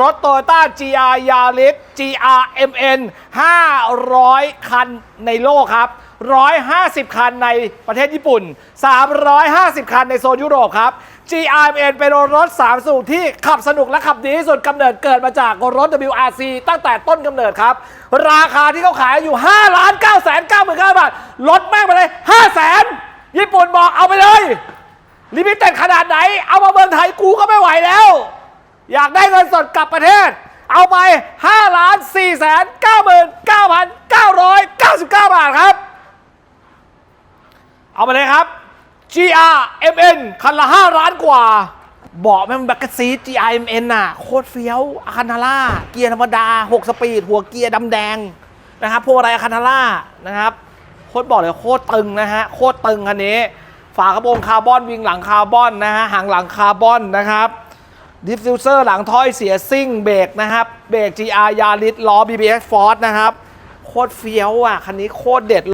รถโตโยต้า GR Yaris GRMN 500 คันในโลกครับ 150 คันในประเทศญี่ปุ่น 350 คันในโซนยุโรปครับ GRMN เป็นรถ 3 สูบที่ขับสนุกและขับดีที่สุดกำเนิดเกิดมาจากรถ WRC ตั้งแต่ต้นกำเนิดครับ ราคาที่เขาขายอยู่ 5 ล้าน9 9 9 0 0 0บาท ลดแม่งไปเลย5 0 0 0 0 0ญี่ปุ่นบอกเอาไปเลย ลิมิเต็ดขนาดไหน เอามาเมือง สดกลับประเทศ เอาไป 5 ล้าน4แสน99,999 บาทครับ เอาไปเลยครับ GRMN คันละ 5 ล้านกว่าเบอกแม่งแบ็กซีด GRMN น่ะ โคตรเฟี้ยวอาคานาล่า เกียร์ธรรมดา 6 สปีด หัวเกียร์ดำแดงนะครับ พวกอะไรอาคานาล่านะครับ โคตรบอกเลยโคตรตึงนะฮะ โคตรตึงคันนี้ ฝากระโปรงคาร์บอน วิงหลังคาร์บอนนะฮะ หางหลังคาร์บอนนะครับ ดิฟฟิวเซอร์หลังถ้อยเสียซิ่งเบรกนะครับเบรก GR ยาลิสล้อ BBS Force นะครับ โคตรเฟี้ยวอะ คันนี้โคตรเด็ด